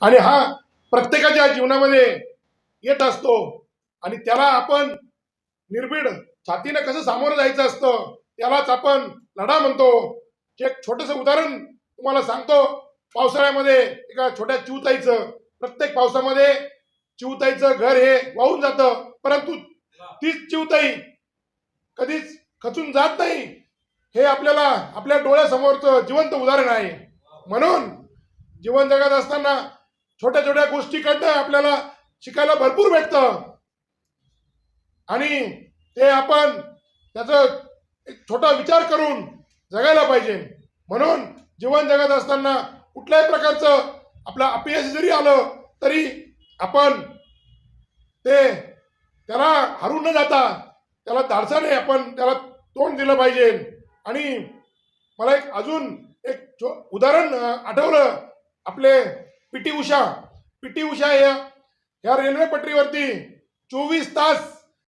आणि हा प्रत्येकाच्या जीवनामध्ये येत असतो. आणि त्याला आपण निर्भीड छातीनं कसं सामोरं जायचं असतं त्यालाच आपण लढा म्हणतो. एक छोटस उदाहरण तुम्हाला सांगतो. पावसाळ्यामध्ये एका छोट्या चिवताईचं प्रत्येक पावसामध्ये चिवताईचं घर हे वाहून जातं. परंतु तीच चिवताई कधीच खचून जात नाही. हे आपल्याला आपल्या डोळ्यासमोरचं जिवंत उदाहरण आहे. म्हणून जीवन जगत असताना छोट्या छोट्या गोष्टीकडनं आपल्याला शिकायला भरपूर भेटतं. आणि ते आपण त्याचं एक छोटा विचार करून जगायला पाहिजे. म्हणून जीवन जगत असताना कुठल्याही प्रकारचं आपलं अपयश जरी आलं तरी आपण ते त्याला हरून न जाता त्याला धाडसाने आपण त्याला तोंड दिलं पाहिजे. आणि मला एक अजून एक छो- उदाहरण आठवलं. आपले P T Usha P T Usha या. या रेल्वे पटरीवरती चोवीस तास